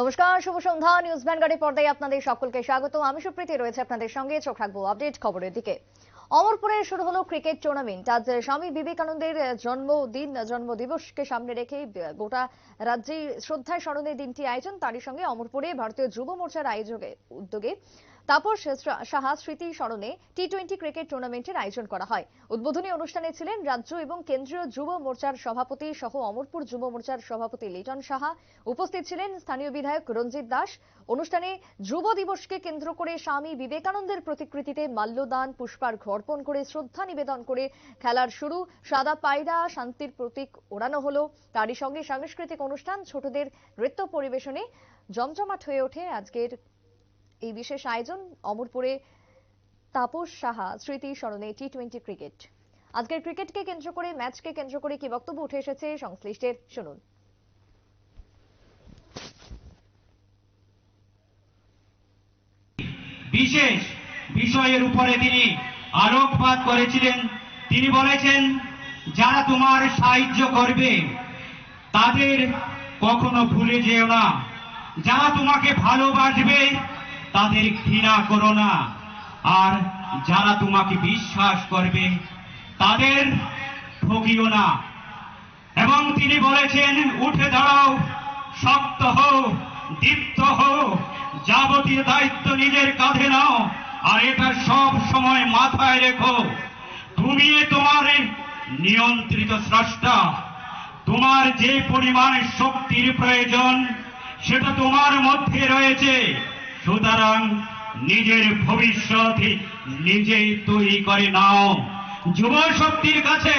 নমস্কার, শুভ সন্ধ্যা। নিউজ ভ্যানগার্ডের পর্দায় আপনাদের সকলকে স্বাগত। আমি সুপ্রীতি, রয়েছে আপনাদের সঙ্গে। চোখ রাখব আপডেট খবরের দিকে। অমরপুরে শুরু হলো ক্রিকেট টুর্নামেন্ট আজ স্বামী বিবেকানন্দের জন্মদিন জন্ম দিবসকে সামনে রেখে গোটা রাজ্যে শ্রদ্ধায় স্মরণের দিনটি আয়োজন। তারই সঙ্গে অমরপুরে ভারতীয় যুব মোর্চার আয়োজকে উদ্যোগে তাপস সাহা স্মৃতি স্মরণে টি টোয়েন্টি ক্রিকেট টুর্নামেন্টের আয়োজন করা হয়। উদ্বোধনী অনুষ্ঠানে ছিলেন রাজ্য এবং কেন্দ্রীয় যুব মোর্চার সভাপতি সহ অমরপুর যুব মোর্চার সভাপতি লিটন সাহা। উপস্থিত ছিলেন স্থানীয় বিধায়ক রঞ্জিত দাস। অনুষ্ঠানে যুব দিবসকে কেন্দ্র করে স্বামী বিবেকানন্দের প্রতিকৃতিতে মাল্যদান, পুষ্পার্ঘ অর্পণ করে শ্রদ্ধা নিবেদন করে খেলার শুরু। সাদা পায়রা, শান্তির প্রতীক ওড়ানো হলো। তারই সঙ্গে সাংস্কৃতিক অনুষ্ঠান, ছোটদের নৃত্য পরিবেশনে জমজমাট হয়ে ওঠে আজকের এই বিশেষ আয়োজন অমরপুরে তাপস সাহা স্মৃতি স্মরণে টি টোয়েন্টি ক্রিকেট। আজকের ক্রিকেটকে কেন্দ্র করে, ম্যাচকে কেন্দ্র করে কি বক্তব্য উঠে এসেছে সংশ্লিষ্টের শুনুন। বিশেষ বিষয়ের উপরে তিনি আলোকপাত করেছিলেন। তিনি বলেছেন, যারা তোমার সাহায্য করবে, তাদের কখনো ভুলে যেও না। যারা তোমাকে ভালোবাসবে তাদের ঘৃণা করো না। আর যারা তোমাকে বিশ্বাস করবে, তাদের ঠকিও না। এবং তিনি বলেছেন, উঠে দাঁড়াও, শক্ত হও, দীপ্ত হও, যাবতীয় দায়িত্ব নিজের কাঁধে নাও, আর এটা সব সময় মাথায় রেখো। তুমি তোমার নিয়ন্ত্রিত স্রষ্টা। তোমার যে পরিমাণ শক্তির প্রয়োজন, সেটা তোমার মধ্যে রয়েছে। সুতরাং নিজের ভবিষ্যৎ নিজেই তৈরি করে নাও। যুব শক্তির কাছে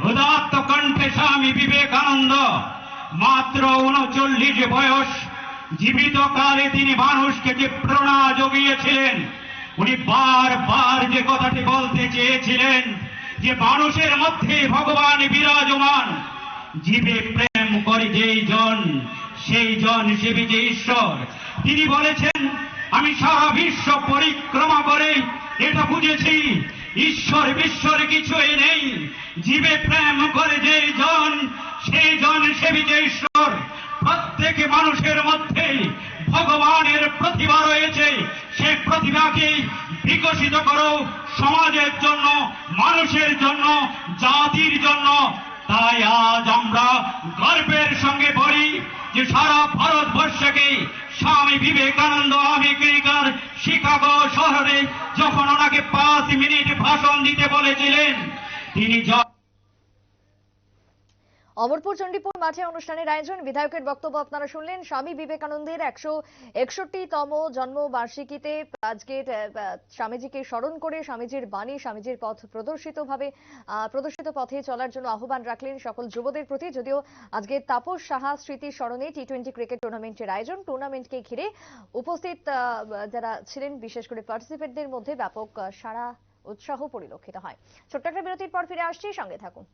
উদাত্ত কণ্ঠে স্বামী বিবেকানন্দ, মাত্র উনচল্লিশ বয়স জীবিত কালে তিনি মানুষকে যে প্রেরণা জগিয়েছিলেন, উনি বারবার যে কথাটি বলতে চেয়েছিলেন যে মানুষের মধ্যে ভগবান বিরাজমান, জীবে প্রেম করে যেই জন, সেই জন সেবি যে ঈশ্বর। তিনি বলেছেন, আমি সারা বিশ্ব পরিক্রমা করে এটা বুঝেছি, ঈশ্বর বিশ্বর কিছুই নেই। জীবে প্রেম করে যেই জন, সেই জন সেবি যে ঈশ্বর প্রত্যেক মানুষের মধ্যে ভগবানের প্রতিভা রয়েছে সেই প্রতিভাকে বিকশিত করো সমাজের জন্য, মানুষের জন্য, জাতির জন্য। তাই আজ আমরা গর্বের সঙ্গে বলি যে সারা ভারতবর্ষকে স্বামী বিবেকানন্দ আমেরিকার শিকাগো শহরে যখন ওনাকে পাঁচ মিনিট ভাষণ দিতে বলেছিলেন তিনি অমরপুর চণ্ডীপুর মাঠে অনুষ্ঠানের আয়োজন। বিধায়কের বক্তব্য আপনারা শুনলেন। স্বামী বিবেকানন্দের একশো একষট্টিতম জন্মবার্ষিকীতে আহ, স্বামীজিকে স্মরণ করে স্বামীজির বাণী স্বামীজির পথ প্রদর্শিত ভাবে আহ, প্রদর্শিত পথে চলার জন্য আহ্বান রাখলেন সকল যুবদের প্রতি। যদিও আজকে তাপস সাহা স্মৃতি স্মরণে টি টোয়েন্টি ক্রিকেট টুর্নামেন্টের আয়োজন। টুর্নামেন্টকে ঘিরে উপস্থিত যারা ছিলেন বিশেষ করে পার্টিসিপেটদের মধ্যে ব্যাপক সারা উৎসাহ পরিলক্ষিত হয়। ছোট্ট একটা বিরতির পর ফিরে আসছি। সঙ্গে থাকুন।